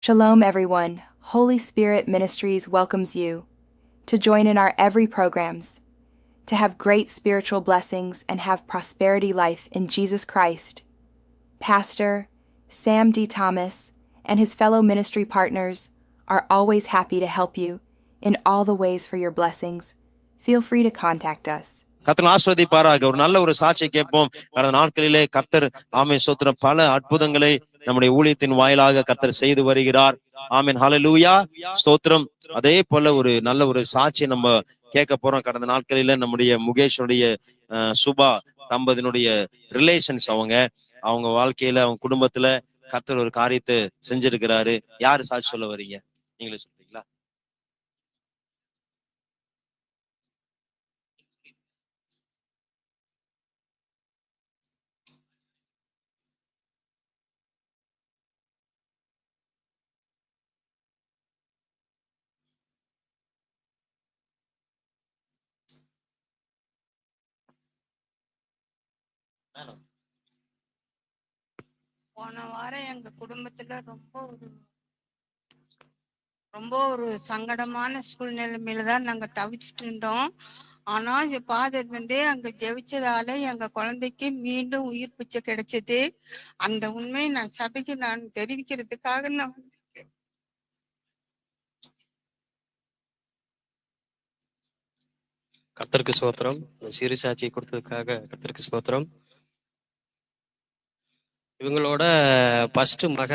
Shalom, everyone. Holy Spirit Ministries welcomes you to join in our every programs, to have great spiritual blessings and have prosperity life in Jesus Christ. Pastor Sam D. Thomas and his fellow ministry partners are always happy to help you in all the ways for your blessings. Feel free to contact us. கர்த்தர் ஆஸ்வதிப்பாராக ஒரு நல்ல ஒரு சாட்சியை கேட்போம். கடந்த நாட்களிலே கர்த்தர் ஆமை சோத்திரம் பல அற்புதங்களை நம்முடைய ஊழியத்தின் வாயிலாக கர்த்தர் செய்து வருகிறார். ஆமீன். ஹலலூயா ஸ்தோத்திரம். அதே போல ஒரு நல்ல ஒரு சாட்சியை நம்ம கேட்க போறோம். கடந்த நாட்களில நம்முடைய முகேஷுடைய அஹ், சுபா தம்பதியினுடைய ரிலேஷன்ஸ் அவங்க அவங்க வாழ்க்கையில அவங்க குடும்பத்துல கர்த்தர் ஒரு காரியத்தை செஞ்சிருக்கிறாரு. யாரு சாட்சி சொல்ல வர்றீங்க நீங்களே போன வாரம் எங்க குடும்பத்துல ரொம்ப ஒரு ரொம்ப ஒரு சங்கடமான சூழ்நிலைமையில தான் நாங்க தவிச்சிட்டு இருந்தோம். ஆனா இந்த பாதர் வந்து அங்க ஜெபிச்சதால எங்க குழந்தைக்கு மீண்டும் உயிர் பிச்சை கிடைச்சது. அந்த உண்மையை நான் சபைக்கு நான் தெரிவிக்கிறதுக்காக நான் ஸ்தோத்திரம். இந்த சிறு சாட்சியை கொடுத்ததுக்காக கர்த்தருக்கு ஸ்தோத்திரம். இவங்களோட ஃபர்ஸ்ட் மக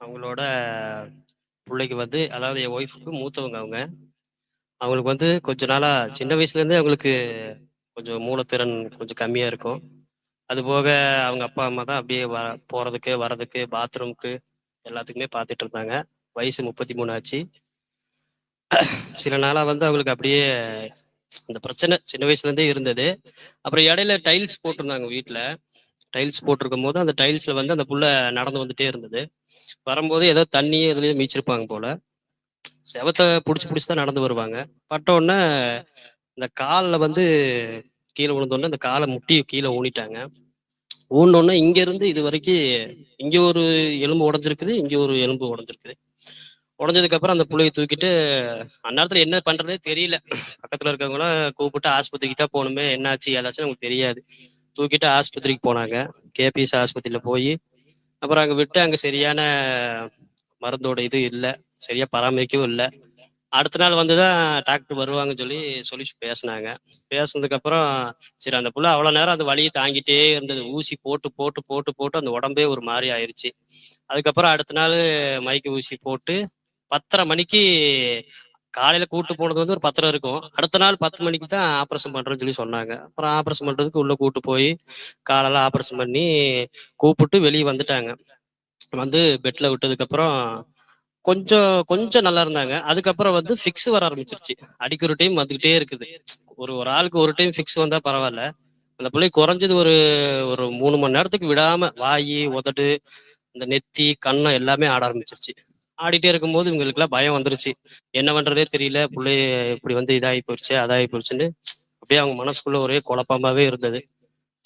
அவங்களோட பிள்ளைக்கு வந்து அதாவது என் ஒய்ஃபுக்கு மூத்தவங்க அவங்க. அவங்களுக்கு வந்து கொஞ்ச நாளா சின்ன வயசுலேருந்தே அவங்களுக்கு கொஞ்சம் மூலத்திறன் கொஞ்சம் கம்மியா இருக்கும். அது போக அவங்க அப்பா அம்மா தான் அப்படியே வ போறதுக்கு வர்றதுக்கு பாத்ரூம்க்கு எல்லாத்துக்குமே பார்த்துட்டு இருந்தாங்க. வயசு முப்பத்தி மூணு ஆச்சு. சில நாளா வந்து அவங்களுக்கு அப்படியே இந்த பிரச்சனை சின்ன வயசுல இருந்தே இருந்தது. அப்புறம் இடையில டைல்ஸ் போட்டிருந்தாங்க வீட்டில் டைல்ஸ் போட்டிருக்கும் போது அந்த டைல்ஸ்ல வந்து அந்த புள்ள நடந்து வந்துட்டே இருந்தது. வரும்போது ஏதோ தண்ணியே இதுலயே மீச்சிருப்பாங்க போல. செவத்தை புடிச்சு பிடிச்சி தான் நடந்து வருவாங்க. பட்ட உடனே இந்த காலில் வந்து கீழே விழுந்தோடனே இந்த காலை முட்டி கீழே ஊனிட்டாங்க. ஊனோடனே இங்க இருந்து இது வரைக்கும் இங்க ஒரு எலும்பு உடஞ்சிருக்குது இங்க ஒரு எலும்பு உடஞ்சிருக்குது. உடஞ்சதுக்கு அப்புறம் அந்த புள்ளையை தூக்கிட்டு அந்நேரத்துல என்ன பண்றதே தெரியல. பக்கத்துல இருக்கவங்களாம் கூப்பிட்டு ஆஸ்பத்திரிக்கு தான் போகணுமே என்னாச்சு ஏதாச்சும் நமக்கு தெரியாது. தூக்கிட்டு ஆஸ்பத்திரிக்கு போனாங்க. கேபிஎஸ் ஆஸ்பத்திரியில போய் அப்புறம் அங்க விட்டு அங்க சரியான மருந்தோட இது இல்லை. சரியா பராமரிக்கவும் இல்லை. அடுத்த நாள் வந்துதான் டாக்டர் வருவாங்கன்னு சொல்லி சொல்லி பேசினாங்க. பேசுனதுக்கு அப்புறம் சரி அந்த புள்ள அவ்வளவு நேரம் அந்த வழியை தாங்கிட்டே இருந்தது. ஊசி போட்டு போட்டு போட்டு போட்டு அந்த உடம்பே ஒரு மாதிரி ஆயிருச்சு. அதுக்கப்புறம் அடுத்த நாள் மைக்கு ஊசி போட்டு பத்தரை மணிக்கு காலையில கூட்டு போனது வந்து ஒரு பத்திரம் இருக்கும். அடுத்த நாள் பத்து மணிக்கு தான் ஆப்ரேஷன் பண்றோம்னு சொல்லி சொன்னாங்க. அப்புறம் ஆப்ரேஷன் பண்றதுக்கு உள்ள கூட்டு போய் காலெல்லாம் ஆப்ரேஷன் பண்ணி கூப்பிட்டு வெளியே வந்துட்டாங்க. வந்து பெட்ல விட்டதுக்கு அப்புறம் கொஞ்சம் கொஞ்சம் நல்லா இருந்தாங்க. அதுக்கப்புறம் வந்து ஃபிக்ஸ் வர ஆரம்பிச்சிருச்சு. அடிக்க ஒரு டைம் வந்துகிட்டே இருக்குது. ஒரு ஒரு ஆளுக்கு ஒரு டைம் ஃபிக்ஸ் வந்தா பரவாயில்ல. அந்த பிள்ளை குறைஞ்சது ஒரு ஒரு மூணு மணி நேரத்துக்கு விடாம வாய் உதடு இந்த நெத்தி கண்ணம் எல்லாமே ஆட ஆரம்பிச்சிருச்சு. ஆடிட்டே இருக்கும்போது இவங்களுக்குலாம் பயம் வந்துருச்சு. என்ன பண்றதே தெரியல. பிள்ளை இப்படி வந்து இதாகி போயிடுச்சு அதாகி போயிடுச்சுன்னு அப்படியே அவங்க மனசுக்குள்ள ஒரே குழப்பமாவே இருந்தது.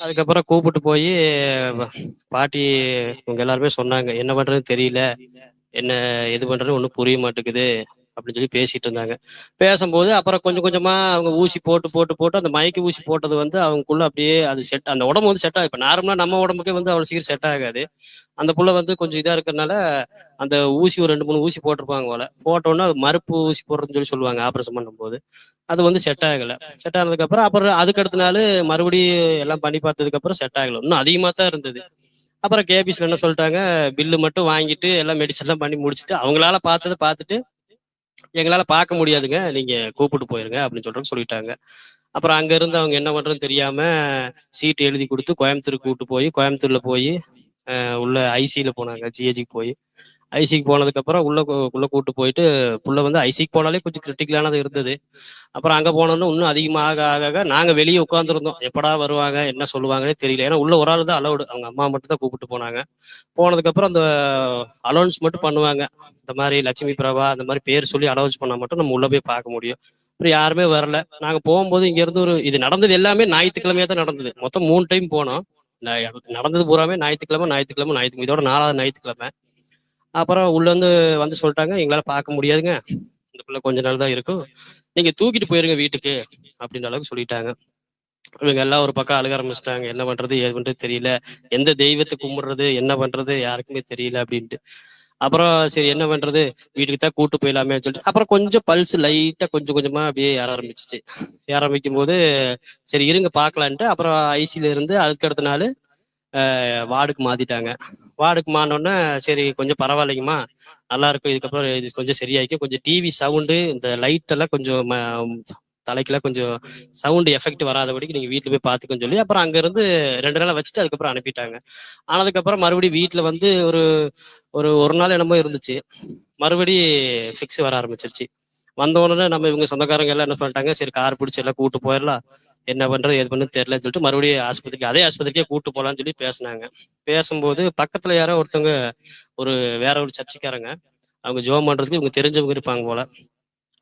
அதுக்கப்புறம் கூப்பிட்டு போய் பாட்டி இவங்க எல்லாருமே சொன்னாங்க என்ன பண்றதுன்னு தெரியல. என்ன எது பண்றது ஒன்றும் புரிய மாட்டேங்குது. அப்படின்னு சொல்லி பேசிட்டு இருந்தாங்க. பேசும்போது அப்புறம் கொஞ்சம் கொஞ்சமா அவங்க ஊசி போட்டு போட்டு போட்டு அந்த மயக்க ஊசி போட்டது வந்து அவங்களுக்குள்ள அப்படியே அது செட் அந்த உடம்பு வந்து செட் ஆகும் இப்போ நார்மலா நம்ம உடம்புக்கே வந்து அவ்வளவு சீக்கிரம் செட் ஆகாது. அந்த புள்ள வந்து கொஞ்சம் இதா இருக்கிறதுனால அந்த ஊசி ஒரு ரெண்டு மூணு ஊசி போட்டிருப்பாங்க போல. போட்டோன்னா அது மறுப்பு ஊசி போடுறதுன்னு சொல்லி சொல்லுவாங்க ஆப்ரேஷன் பண்ணும்போது. அது வந்து செட் ஆகல. செட் ஆனதுக்கு அப்புறம் அப்புறம் அதுக்கு அடுத்த நாள் மறுபடியும் எல்லாம் பண்ணி பார்த்ததுக்கு அப்புறம் செட் ஆகல. இன்னும் அதிகமா தான் இருந்தது. அப்புறம் கேபிஸ்ல என்ன சொல்லிட்டாங்க பில்லு மட்டும் வாங்கிட்டு எல்லாம் மெடிசன் எல்லாம் பண்ணி முடிச்சுட்டு அவங்களால பார்த்ததை பார்த்துட்டு எங்களால பார்க்க முடியாதுங்க. நீங்க கூப்பிட்டு போயிருங்க அப்படின்னு சொல்லிட்டு சொல்லிட்டாங்க. அப்புறம் அங்க இருந்து அவங்க என்ன பண்றதுன்னு தெரியாம சீட் எழுதி கொடுத்து கோயம்புத்தூர் கூட்டு போய் கோயம்புத்தூர்ல போய் உள்ள ஐசியில போனாங்க ஜிஹெச்சிக்கு போய். ஐசிக்கு போனதுக்கு அப்புறம் உள்ள உள்ள கூட்டு போயிட்டு புள்ள வந்து ஐசிக்கு போனாலே கொஞ்சம் கிரிட்டிக்கலானது இருந்தது. அப்புறம் அங்க போனோன்னு இன்னும் அதிகமாக ஆக ஆக நாங்க வெளியே உட்காந்துருந்தோம் எப்படா வருவாங்க என்ன சொல்லுவாங்கன்னே தெரியல. ஏன்னா உள்ள ஒரு ஆள் தான் அலௌடு அவங்க அம்மா மட்டும் தான் கூப்பிட்டு போனாங்க. போனதுக்கு அப்புறம் அந்த அலௌன்ஸ் மட்டும் பண்ணுவாங்க. இந்த மாதிரி லட்சுமி பிரபா அந்த மாதிரி பேர் சொல்லி அலௌன்ஸ் பண்ணா மட்டும் நம்ம உள்ள போய் பார்க்க முடியும். அப்புறம் யாருமே வரல. நாங்க போகும்போது இங்க இருந்து ஒரு இது நடந்தது எல்லாமே ஞாயிற்றுக்கிழமையே தான் நடந்தது. மொத்தம் மூணு டைம் போனோம். நடந்தது பூராமே ஞாயிற்றுக்கிழமை ஞாயிற்றுக்கிழமை ஞாயிற்றுக்கிழமை இதோட நாலாவது ஞாயிற்றுக்கிழமை. அப்புறம் உள்ள வந்து வந்து சொல்லிட்டாங்க எங்களால பார்க்க முடியாதுங்க. இந்த பிள்ளை கொஞ்ச நாள் தான் இருக்கும். நீங்க தூக்கிட்டு போயிருங்க வீட்டுக்கு அப்படின்ற அளவுக்கு சொல்லிட்டாங்க. இவங்க எல்லாம் ஒரு பக்கம் அழுக ஆரம்பிச்சிட்டாங்க. என்ன பண்றது ஏது பண்றது தெரியல. எந்த தெய்வத்தை கும்பிடுறது என்ன பண்றது யாருக்குமே தெரியல அப்படின்ட்டு. அப்புறம் சரி என்ன பண்றது வீட்டுக்கு தான் கூட்டு போயிடலாமே சொல்லிட்டு. அப்புறம் கொஞ்சம் பல்ஸ் லைட்டா கொஞ்சம் கொஞ்சமா அப்படியே ஏற ஆரம்பிச்சிச்சு. ஏற ஆரம்பிக்கும் போது சரி இருங்க பாக்கலான்ட்டு அப்புறம் ஐசியில இருந்து அதுக்கு நாள் வார்டுக்கு மாத்திட்டாங்க. வார்டுக்கு மாறினோடனே சரி கொஞ்சம் பரவாயில்லைங்கம்மா. நல்லா இருக்கும் இதுக்கப்புறம் இது கொஞ்சம் சரியாயிக்கும் கொஞ்சம் டிவி சவுண்டு இந்த லைட் எல்லாம் கொஞ்சம் ம- தலைக்கெல்லாம் கொஞ்சம் சவுண்டு எஃபெக்ட் வராதபடிக்கு நீங்க வீட்டுல போய் பார்த்துக்கன்னு சொல்லி அப்புறம் அங்க இருந்து ரெண்டு நாளாக வச்சுட்டு அதுக்கப்புறம் அனுப்பிட்டாங்க. ஆனதுக்கப்புறம் மறுபடியும் வீட்டுல வந்து ஒரு ஒரு ஒரு நாள் என்னமோ இருந்துச்சு. மறுபடி ஃபிக்ஸ் வர ஆரம்பிச்சிருச்சு. வந்த உடனே நம்ம இவங்க சொந்தக்காரங்க எல்லாம் என்ன சொல்லிட்டாங்க சரி கார் பிடிச்சி எல்லாம் கூட்டு போயிடலாம். என்ன பண்றது எது பண்ணு தெரியலன்னு சொல்லிட்டு மறுபடியும் ஆஸ்பத்திரிக்கு அதே ஆஸ்பத்திரிக்கே கூட்டு போலாம்னு சொல்லி பேசினாங்க. பேசும்போது பக்கத்துல யாரோ ஒருத்தவங்க ஒரு வேற ஒரு சர்ச்சைக்காரங்க அவங்க ஜோம் பண்றதுக்கு இவங்க தெரிஞ்சவங்க இருப்பாங்க போல.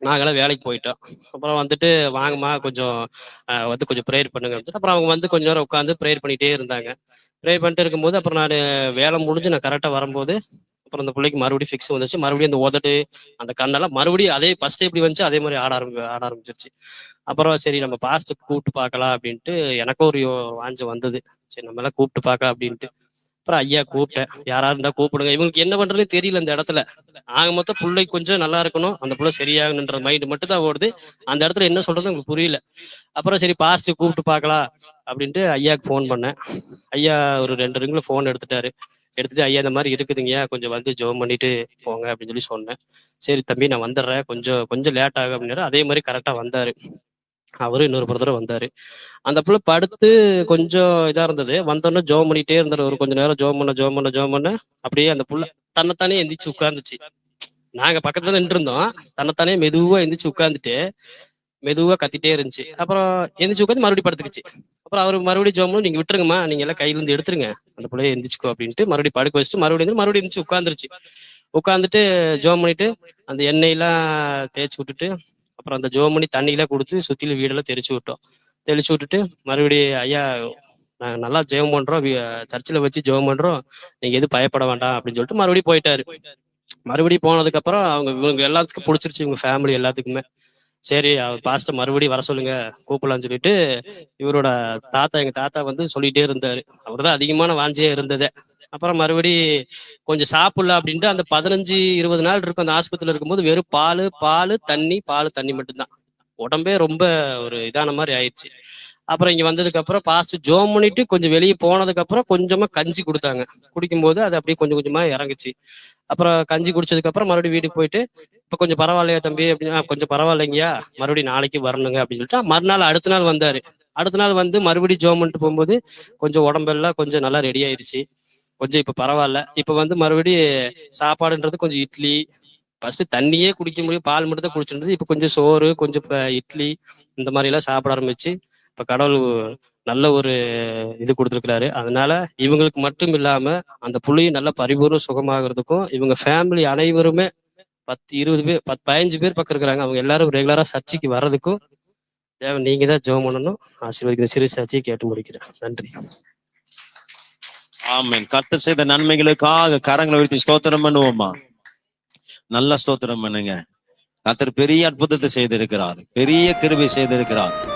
நாங்களாம் வேலைக்கு போயிட்டோம். அப்புறம் வந்துட்டு வாங்கம்மா கொஞ்சம் வந்து கொஞ்சம் ப்ரேயர் பண்ணுங்க. அப்படின்னு. அப்புறம் அவங்க வந்து கொஞ்ச நேரம் உட்காந்து ப்ரேயர் பண்ணிட்டே இருந்தாங்க. ப்ரேயர் பண்ணிட்டு இருக்கும்போது அப்புறம் நான் வேலை முடிஞ்சு நான் கரெக்டாக வரும்போது அப்புறம் அந்த பிள்ளைக்கு மறுபடியும் ஃபிக்ஸ் வந்துச்சு. மறுபடியும் அந்த உதடு அந்த கண்ணெல்லாம் மறுபடியும் அதே ஃபர்ஸ்ட் எப்படி வந்துச்சு அதே மாதிரி ஆட ஆரம்பி ஆட ஆரம்பிச்சிருச்சு. அப்புறம் சரி நம்ம பாஸ்ட் கூப்பிட்டு பார்க்கலாம் அப்படின்ட்டு எனக்கும் ஒரு வாஞ்சு வந்தது. சரி நம்ம எல்லாம் கூப்பிட்டு பார்க்கலாம் அப்படின்ட்டு. அப்புறம் ஐயா கூப்பிட்டேன். யாராவது இருந்தா கூப்பிடுங்க. இவங்களுக்கு என்ன பண்றதுன்னு தெரியல இந்த இடத்துல. ஆக மொத்தம் பிள்ளை கொஞ்சம் நல்லா இருக்கணும். அந்த பிள்ளை சரியாகணுன்ற மைண்ட் மட்டும் தான் ஓடுது. அந்த இடத்துல என்ன சொல்றது உங்களுக்கு புரியல. அப்புறம் சரி பாஸ்ட் கூப்பிட்டு பார்க்கலாம் அப்படின்ட்டு ஐயாக்கு ஃபோன் பண்ணேன். ஐயா ஒரு ரெண்டு ரிங்கில் ஃபோன் எடுத்துட்டாரு. எடுத்துட்டு ஐயா இந்த மாதிரி இருக்குதுங்கய்யா. கொஞ்சம் வந்து ஜோம் பண்ணிட்டு போங்க அப்படின்னு சொல்லி சொன்னேன். சரி தம்பி நான் வந்துடுறேன். கொஞ்சம் கொஞ்சம் லேட் ஆகும் அப்படின்னாரு. அதே மாதிரி கரெக்டா வந்தாரு. அவரும் இன்னொரு பிரதர் வந்தாரு. அந்த புள்ள படுத்து கொஞ்சம் இதா இருந்தது. வந்தோடனே ஜோம் பண்ணிட்டே இருந்தாரு. ஒரு கொஞ்ச நேரம் ஜோம் பண்ண ஜோம் பண்ண ஜோம் பண்ண. அப்படியே அந்த புள்ள தன்னைத்தானே எந்திரிச்சு உட்கார்ந்துச்சு. நாங்க பக்கத்துல நின்று இருந்தோம் தன்னைத்தானே மெதுவா எந்திரிச்சு உட்கார்ந்துட்டு மெதுவா கத்திட்டே இருந்துச்சு. அப்புறம் எந்திரிச்சு உட்காந்து மறுபடியும் படுத்துக்குச்சு. அப்புறம் அவர் மறுபடியும் ஜோம் பண்ணி நீங்க விட்டுருங்கம்மா. நீங்க எல்லாம் கையில இருந்து எடுத்துருங்க. அந்த பிள்ளைய எந்திரிச்சுக்கோ அப்படின்ட்டு மறுபடியும் படுக்க வச்சுட்டு மறுபடியும் மறுபடியும் எந்திரிச்சு உட்காந்துருச்சு உட்காந்துட்டு ஜோம் பண்ணிட்டு அந்த எண்ணெய் எல்லாம் தேய்ச்சி விட்டுட்டு அப்புறம் அந்த ஜோம் பண்ணி தண்ணியெல்லாம் கொடுத்து சுத்தில வீடெல்லாம் தெளிச்சு விட்டோம். தெளிச்சு விட்டுட்டு மறுபடியும் ஐயா நாங்க நல்லா ஜெபம் பண்றோம் சர்ச்சில் வச்சு ஜெபம் பண்றோம் நீங்க எதுவும் பயப்பட வேண்டாம் அப்படின்னு சொல்லிட்டு மறுபடியும் போயிட்டாரு. மறுபடியும் போனதுக்கு அப்புறம் அவங்க இவங்க எல்லாத்துக்கும் பிடிச்சிருச்சு இவங்க ஃபேமிலி எல்லாத்துக்குமே. சரி அவர் பாஸ்டர் மறுபடியும் வர சொல்லுங்க கூப்பிடலாம்னு சொல்லிட்டு இவரோட தாத்தா எங்க தாத்தா வந்து சொல்லிட்டே இருந்தாரு. அவர்தான் அதிகமான வாஞ்சியே இருந்ததே. அப்புறம் மறுபடி கொஞ்சம் சாப்பிடல அப்படின்ட்டு அந்த பதினஞ்சு இருபது நாள் இருக்கும் அந்த ஆஸ்பத்திரியில் இருக்கும்போது வெறும் பால் பால் தண்ணி பால் தண்ணி மட்டும்தான். உடம்பே ரொம்ப ஒரு இதான மாதிரி ஆயிடுச்சு. அப்புறம் இங்க வந்ததுக்கு அப்புறம் பாஸ்ட் ஜோம் பண்ணிட்டு கொஞ்சம் வெளியே போனதுக்கு அப்புறம் கொஞ்சமா கஞ்சி கொடுத்தாங்க. குடிக்கும்போது அது அப்படியே கொஞ்சம் கொஞ்சமா இறங்குச்சு. அப்புறம் கஞ்சி குடிச்சதுக்கு அப்புறம் மறுபடியும் வீட்டுக்கு போயிட்டு இப்ப கொஞ்சம் பரவாயில்லையா தம்பி? அப்படின்னா கொஞ்சம் பரவாயில்லைங்கயா மறுபடியும் நாளைக்கு வரணுங்க. அப்படின்னு சொல்லிட்டு மறுநாள் அடுத்த நாள் வந்தாரு. அடுத்த நாள் வந்து மறுபடியும் ஜோம் பண்ணிட்டு போகும்போது கொஞ்சம் உடம்பெல்லாம் கொஞ்சம் நல்லா ரெடி ஆயிருச்சு. கொஞ்சம் இப்ப பரவாயில்ல. இப்ப வந்து மறுபடியும் சாப்பாடுன்றது கொஞ்சம் இட்லி. ஃபர்ஸ்ட் தண்ணியே குடிக்க முடியும். பால் மட்டும் தான் குடிச்சிருந்தது. இப்ப கொஞ்சம் சோறு கொஞ்சம் இப்போ இட்லி இந்த மாதிரி எல்லாம் சாப்பிட ஆரம்பிச்சு இப்ப கடவுள் நல்ல ஒரு இது கொடுத்துருக்கிறாரு. அதனால இவங்களுக்கு மட்டும் இல்லாம அந்த புள்ளியும் நல்ல பரிபூர்ண சுகமாகிறதுக்கும் இவங்க ஃபேமிலி அனைவருமே பத்து இருபது பேர் பத்து பதினஞ்சு பேர் பக்கம் இருக்கிறாங்க. அவங்க எல்லாரும் ரெகுலரா சர்ச்சைக்கு வர்றதுக்கும் தேவை நீங்க தான் ஜெபம் பண்ணணும். ஆசீர்வதிக்கிற சிறு சர்ச்சையை கேட்டு முடிக்கிறேன். நன்றி. ஆமேன். கர்த்தர் செய்த நன்மைகளுக்காக கரங்களை உயர்த்தி ஸ்தோத்திரம் பண்ணுவோமா? நல்ல ஸ்தோத்திரம் பண்ணுங்க. கர்த்தர் பெரிய அற்புதத்தை செய்திருக்கிறார். பெரிய கிருபை செய்திருக்கிறார்.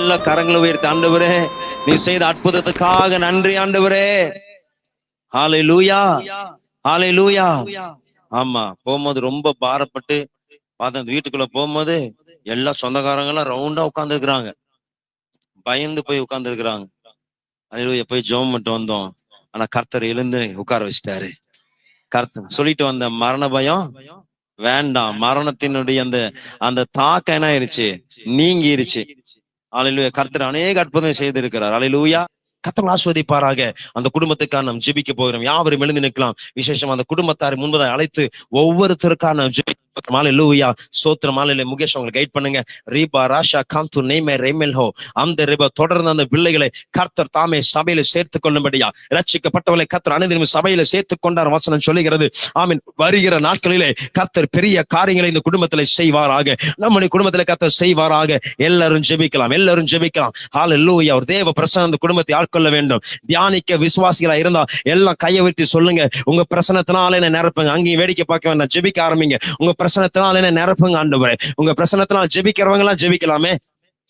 நல்ல கரங்களை உயர்த்தி ஆண்டவரே நீ செய்த அற்புதத்துக்காக நன்றி ஆண்டவரே. ஹாலை லூயா ஹாலை லூயா ஆமா போகும்போது ரொம்ப பாரப்பட்டு பார்த்தா வீட்டுக்குள்ள போகும்போது எல்லா சொந்தக்காரங்களும் ரவுண்டா உட்கார்ந்து இருக்கிறாங்க பயந்து போய் உட்கார்ந்து இருக்கிறாங்க அலையிலுயா போய் ஜோம் மட்டும் வந்தோம். ஆனா கர்த்தர் எழுந்து உட்கார வச்சிட்டாரு. கர்த்தர் சொல்லிட்டு வந்த மரண பயம் வேண்டாம். மரணத்தினுடைய அந்த அந்த தாக்கம் என்ன ஆயிருச்சு? நீங்கிருச்சு. அலையிலூயா கர்த்தர் அநேக அற்புதம் செய்திருக்கிறார். அலையிலூயா கத்தர் ஆஸ்வதிப்பாராக அந்த குடும்பத்துக்காக நாம் ஜெபிக்க போகிறோம். யாவரும் எழுந்து நிற்கலாம். விசேஷம் அந்த குடும்பத்தாரை முன்பதாக அழைத்து ஒவ்வொருத்தருக்காக நாம் ஜெபிக்க மாலை லூயா சோத்திர மாலையில முகேஷ் அவங்களை கைட் பண்ணுங்க. ரீபா ராஷா காந்து நெய்மே ரெமெல்ஹோ அந்த ரீபா தொடர்ந்து அந்த பிள்ளைகளை கர்த்தர் தாமே சபையில சேர்த்துக் கொள்ளும்படியா. ரட்சிக்கப்பட்டவளை கர்த்தர் அனுதினம் சபையில சேர்த்துக் கொண்டார் வசனம் சொல்லுகிறது. ஆமீன். வருகிற நாட்களிலே கர்த்தர் பெரிய காரியங்களை இந்த குடும்பத்துல செய்வாராக. நம்முடைய குடும்பத்துல கர்த்தர் செய்வாராக. எல்லாரும் ஜெபிக்கலாம் எல்லாரும் ஜெபிக்கலாம். ஹால லூயா ஒரு தேவ பிரசனம் அந்த குடும்பத்தை ஆட்கொள்ள வேண்டும். தியானிக்க விசுவாசிகளா இருந்தா எல்லாம் கையை வைத்து சொல்லுங்க. உங்க பிரசனத்தினால என்ன நிரப்புங்க. அங்கேயும் வேடிக்கை பார்க்க வேண்டாம். ஜெபிக்க ஆரம்பிங்க. உங்க பிரசனத்தினால என்ன நிரப்புங்க ஆண்டவரே? உங்க பிரசனத்தினால் ஜெபிக்கிறவங்க எல்லாம் ஜெபிக்கலாமே.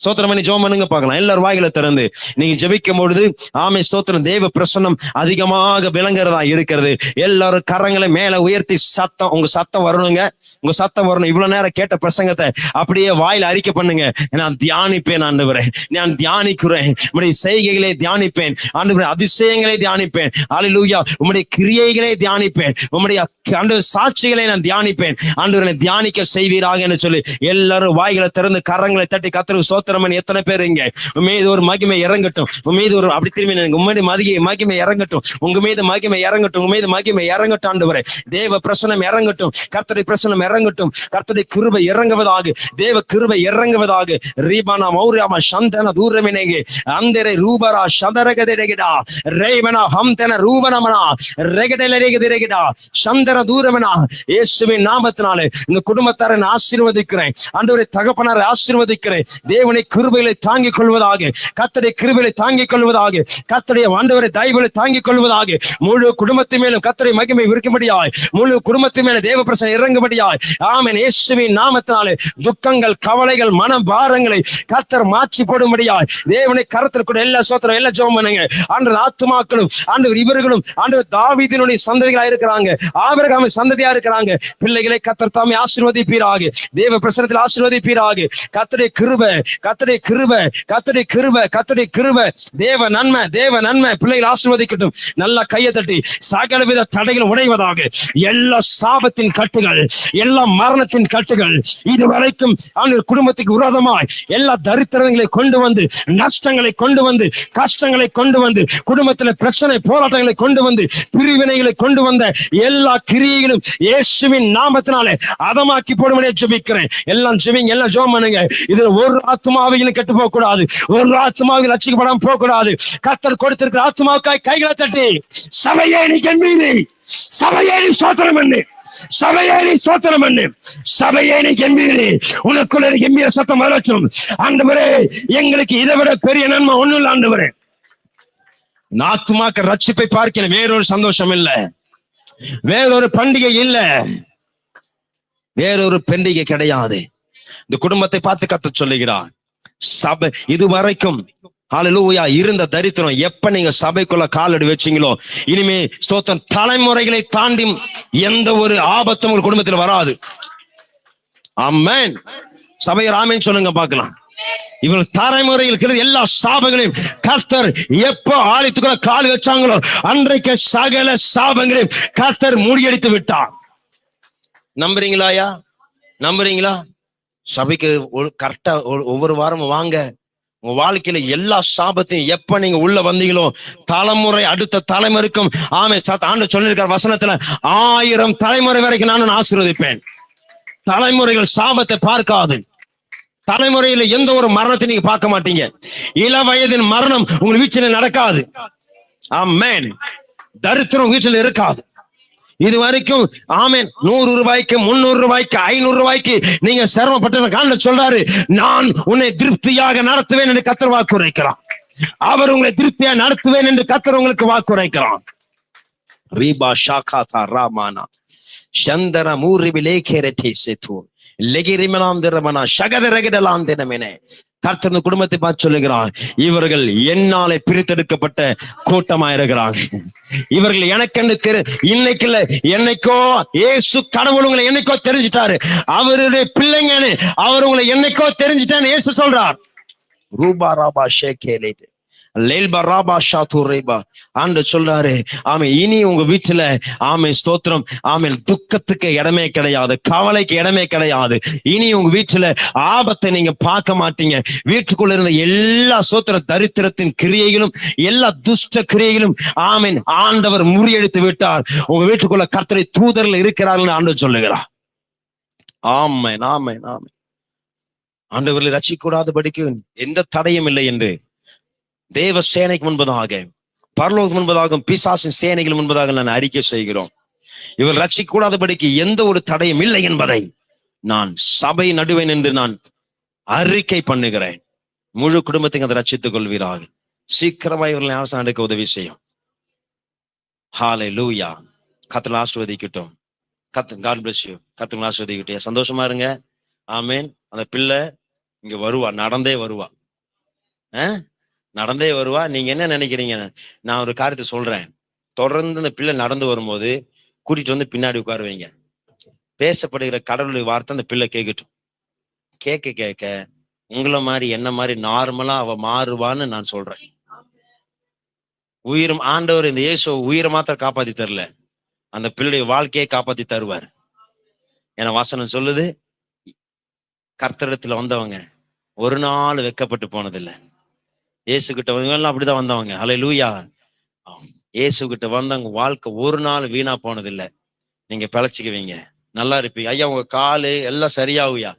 ஸ்தோத்திரம் பண்ணி ஜோம் பண்ணுங்க பார்க்கலாம். எல்லாரும் வாயில திறந்து நீங்க ஜெபிக்கும் பொழுது ஆமை ஸ்தோத்திரம் தேவ பிரசன்னம் அதிகமாக விளங்குறதா இருக்கிறது. எல்லாரும் கரங்களை மேல உயர்த்தி சத்தம் உங்க சத்தம் வரணுங்க. உங்க சத்தம் வரணும். இவ்வளவு நேரம் கேட்ட பிரசங்கத்தை அப்படியே வாயில அறிக்கை பண்ணுங்க. நான் தியானிப்பேன் ஆண்டவரே. நான் தியானிக்கிறேன். உங்களுடைய செய்கைகளை தியானிப்பேன். ஆண்டவரே அதிசயங்களை தியானிப்பேன். அல்லேலூயா உங்களுடைய கிரியைகளை தியானிப்பேன். உங்களுடைய ஆண்டு சாட்சிகளை நான் தியானிப்பேன். ஆண்டவரை தியானிக்க செய்வீராக என்று சொல்லி எல்லாரும் வாய்களை திறந்து கரங்களை தட்டி கத்திர ஸ்தோத்திரம் எத்தனை பேர் இங்க? மீது ஒரு மகிமை இறங்கட்டும். மீது ஒரு அப்படி திரும்பி உங்க மீது மதிகை மகிமை இறங்கட்டும். உங்க மீது மகிமை இறங்கட்டும். உங்க மீது மகிமை இறங்கட்டும் ஆண்டு தேவ பிரசனம் இறங்கட்டும். கர்த்தரை பிரசனம் இறங்கட்டும். கர்த்தரை கிருபை இறங்குவதாக. தேவ கிருபை இறங்குவதாக. ரீபானா மௌரியாமா சந்தன தூரமினேகி அந்தரை ரூபரா சதரகதிடா ரேமனா ஹம்தன ரூபனமனா. ரெகடலரேகதிரேகிடா. சந்தன தூரமனா. இயேசுவின் நாமத்தினாலே இந்த குடும்பத்தாரன் ஆசீர்வதிக்கிறேன். ஆண்டவரை தகப்பனாரை ஆசீர்வதிக்கிறேன். தேவனை கிருபைகளை தாங்கிக் கொள்வதாக கத்தடைய கிருபைகளை தாங்கிக் கொள்வதாக கத்தடைய ஆண்டவரை தயவுகளை தாங்கிக் கொள்வதாக முழு குடும்பத்து மேலும் கத்தரை மகிமை விற்கும்படியாய் முழு குடும்பத்து மேல தேவ பிரசனை இறங்கும்படியாய் ஆமன். இயேசுவின் நாமத்தினாலே துக்கங்கள் கவலைகள் மன பாரங்களை கத்தர் மாற்றி போடும்படியாய் தேவனை கரத்தில் கூட எல்லா சோத்திரம் எல்லா ஜெபம் பண்ணுங்க. ஆண்டவர் ஆத்துமாக்களும் ஆண்டவர் இவர்களும் ஆண்டவர் தாவிதினுடைய சந்ததிகளா இருக்கிறாங்க. ஆபரகாம சந்ததியா இருக்கிறாங்க. பிள்ளைகளை கத்தர் தாமே ஆசீர்வதிப்பீராக. தேவ பிரசனத்தில் ஆசீர்வதிப்பீராக. கத்தருடைய கிருபை கத்தடி கிருப கத்தடி கிருப கத்தடி கிருப. தேவ நன்மை தேவ நன்மை. பிள்ளைகள் ஆசீர்வதிக்கட்டும். நல்லா கையை தட்டி சகலவித தடைகள் உடைவதாக எல்லா சாபத்தின் கட்டுகள் எல்லா மரணத்தின் கட்டுகள் இதுவரைக்கும் ஆண்டவர் குடும்பத்துக்கு விரோதமாய் எல்லா தரித்திரங்களை கொண்டு வந்து நஷ்டங்களை கொண்டு வந்து கஷ்டங்களை கொண்டு வந்து குடும்பத்தில் பிரச்சனை போராட்டங்களை கொண்டு வந்து பிரிவினைகளை கொண்டு வந்த எல்லா கிரியைகளும் இயேசுவின் நாமத்தினாலே அதமாக்கி போடும்படியே ஜெபிக்கிறேன். எல்லாம் ஜெபிங்க எல்லாம் ஜெபம் பண்ணுங்க. இதுல ஒரு ஆத்மா ஆத்மாவையும் கெட்டு போக கூடாது ஒரு ஆத்மாவில் லட்சிக்கப்படாம போக கூடாது கர்த்தர் கொடுத்திருக்கிற ஆத்மாவுக்காய் கைகளை தட்டி சபையே நீ கண்மீனி சபையே நீ சோத்திரம் பண்ணு. சபையே நீ சோத்திரம் பண்ணு. சபையே நீ கம்பீரி உனக்குள்ள கம்பீர சத்தம் வரச்சும் ஆண்டவரே எங்களுக்கு இதை விட பெரிய நன்மை ஒண்ணும் இல்லை ஆண்டவரே. நாத்துமாக்க ரட்சிப்பை பார்க்கிற வேறொரு சந்தோஷம் இல்ல. வேறொரு பண்டிகை இல்ல. வேறொரு பண்டிகை கிடையாது. இந்த குடும்பத்தை பார்த்து கத்த சொல்லுகிறார். சபை இதுவரைக்கும் அலலூயா இருந்த தரித்திரம் எப்ப நீங்க சபைக்குள்ள காலடி வச்சீங்களோ இனிமே ஸ்தோத்தன் தலைமுறைகளை தாண்டி எந்த ஒரு ஆபத்தும் உங்க குடும்பத்தில் வராது. அம்மேன் சபையர் ராமேன் சொல்லுங்க பார்க்கலாம். இவங்க தலைமுறையில் இருக்கிற எல்லா சாபங்களையும் கர்த்தர் எப்போ ஆலயத்துக்குள்ள கால் வச்சாங்களோ அன்றைக்கு சகல சாபங்களையும் கர்த்தர் மூடியடித்து விட்டார். நம்புறீங்களாயா நம்புறீங்களா? சபைக்கு கரெக்டா ஒவ்வொரு வாரமும் வாங்க. உங்க வாழ்க்கையில எல்லா சாபத்தையும் எப்ப நீங்க உள்ள வந்தீங்களோ தலைமுறை அடுத்த தலைமுறைக்கும் ஆமை ஆண்டு சொல்லியிருக்கார் வசனத்துல ஆயிரம் தலைமுறை வரைக்கும் நான் ஆசீர்வதிப்பேன். தலைமுறைகள் சாபத்தை பார்க்காது. தலைமுறையில எந்த ஒரு மரணத்தை நீங்க பார்க்க மாட்டீங்க. இள வயதின் மரணம் உங்க வீட்டில நடக்காது. ஆமேன். தரித்திரம் வீட்டில் இருக்காது. இது வரைக்கும் ஆமேன் நூறு ரூபாய்க்கு முன்னூறு ரூபாய்க்கு ஐநூறு ரூபாய்க்கு நீங்க சிரமப்பட்ட காண்ட சொல்றாரு. நான் உன்னை திருப்தியாக நடத்துவேன் என்று கத்தர் வாக்குரைக்கிறான் அவர் உங்களை திருப்தியா நடத்துவேன் என்று கத்தர் உங்களுக்கு வாக்குரைக்கிறான் ரீபா ஷாகாதா ராமானா. சந்தர மூரிபி லேகேரட்டே செத்து லெகிரிமனாந்திரமனா சகதரகிடலாந்திரமெனே. கர்த்தர் இந்த குடும்பத்தை பார்த்து சொல்லுகிறான் இவர்கள் என்னாலே பிரித்தெடுக்கப்பட்ட கூட்டமா இருக்கிறாங்க இவர்கள் எனக்கென்று தெரு இன்னைக்கு இல்ல என்னைக்கோ இயேசு கடவுள் உங்களை என்னைக்கோ தெரிஞ்சிட்டாரு. அவருடைய பிள்ளைங்கன்னு அவர் உங்களை என்னைக்கோ தெரிஞ்சிட்டான்னு ஏசு சொல்றார். ரூபா ராபா ஷேகேலே லேல்பா ராபா ஷாத்துரேபா ஆண்டு சொல்றாரு ஆமே இனி உங்க வீட்டுல ஆமே ஸ்தோத்திரம் ஆமே துக்கத்துக்கு இடமே கிடையாது கவலைக்கு இடமே கிடையாது. இனி உங்க வீட்டுல ஆபத்தை நீங்க பார்க்க மாட்டீங்க. வீட்டுக்குள்ள இருந்த எல்லா சோத்திர தரித்திரத்தின் கிரியைகளும் எல்லா துஷ்ட கிரியைகளும் ஆமீன் ஆண்டவர் முறியடித்து விட்டார். உங்க வீட்டுக்குள்ள கத்தரை தூதர்கள் இருக்கிறார்கள் ஆண்டு சொல்லுகிறார். ஆமை ஆமென் ஆமென். ஆண்டவர்களை ரசிக்கூடாதபடிக்கு எந்த தடையும் இல்லை என்று தேவ சேனைக்கு முன்பதாக பரலோகம் முன்பதாகவும் பிசாசின் சேனைகள் முன்பதாக நான் அறிக்கை செய்கிறோம். இவர் ரட்சிக்கூடாதபடிக்கு எந்த ஒரு தடையும் இல்லை என்பதை நான் சபை நடுவேன் என்று நான் அறிக்கை பண்ணுகிறேன். முழு குடும்பத்தையும் அதை ரட்சித்துக் கொள்வீராக. சீக்கிரமா இவர்களை அரசாங்க எடுக்க உதவி செய்யும். ஹாலே லூயா கத்தல ஆசிர்வதிக்கட்டும். கத்து காட் பிளஸ் யூ கத்துங்களை ஆசிர்வதிக்கட்டும். சந்தோஷமா இருங்க. ஆமேன் அந்த பிள்ளை இங்க வருவா நடந்தே வருவா. ஆஹ் நடந்தே வருவா. நீங்க என்ன நினைக்கிறீங்க? நான் ஒரு காரியத்தை சொல்றேன். தொடர்ந்து அந்த பிள்ளை நடந்து வரும்போது கூட்டிட்டு வந்து பின்னாடி உட்கார வைங்க. பேசப்படுகிற கடவுளுடைய வார்த்தை அந்த பிள்ளை கேட்கட்டும் கேட்க கேட்க உங்களை மாதிரி என்ன மாதிரி நார்மலா அவ மாறுவான்னு நான் சொல்றேன். உயிரும் ஆண்டவர் இந்த இயேசு உயிரை மாத்திரம் காப்பாத்தி தரல. அந்த பிள்ளைய வாழ்க்கையை காப்பாத்தி தருவார். என வாசனம் சொல்லுது. கர்த்தரிடத்துல வந்தவங்க ஒரு நாள் வெக்கப்பட்டு போனதில்லை. இயேசு கிட்ட வந்தவங்க அப்படிதான் வந்தவங்க. ஹலே லூயா இயேசு கிட்ட வந்தவங்க வாழ்க்கை ஒரு நாள் வீணா போனதில்லை. நீங்க பிழைச்சிக்குவீங்க. நல்லா இருப்பீங்க. ஐயா உங்க காலு எல்லாம் சரியாகுயா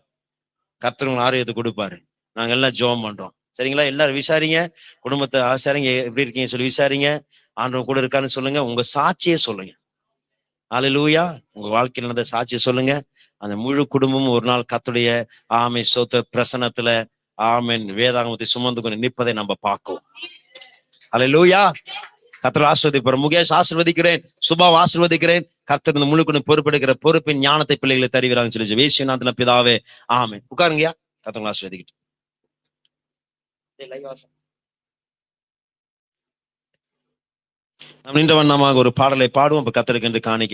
கர்த்தர் ஆரோக்கியத்தை கொடுப்பாரு. நாங்க எல்லாம் ஜெபம் பண்றோம். சரிங்களா? எல்லாரும் விசாரிங்க. குடும்பத்தை ஆசாரிங்க எப்படி இருக்கீங்க சொல்லி விசாரிங்க. ஆண்டவன் கூட இருக்கான்னு சொல்லுங்க. உங்க சாட்சியே சொல்லுங்க. ஹalleluya உங்க வாழ்க்கையில் நடந்த சாட்சியை சொல்லுங்க. அந்த முழு குடும்பமும் ஒரு நாள் கத்துடைய ஆமை சொத்து பிரசனத்துல ஆமென். வேதாங்கத்தை சுமந்து கொண்டு நிற்பதை நம்ம பார்க்கும் லூயா கர்த்தர் ஆசிர்வதிப்பார். முகேஷ் ஆசிர்வதிக்கிறேன். சுபாவ் ஆசிர்வதிக்கிறேன். கர்த்தர் இந்த பொறுப்பெடுக்கிற பொறுப்பின் ஞானத்தை பிள்ளைகளை தருகிறாங்கன்னு சொல்லி வேசியநாதன பிதாவே ஆமே உட்காருங்கயா கர்த்தர் ஆசிர்வதிக்கிட்டு நாம் நின்ற ஒரு பாடலை பாடுவோம். அப்ப கத்தருக்கு என்று காணிக்க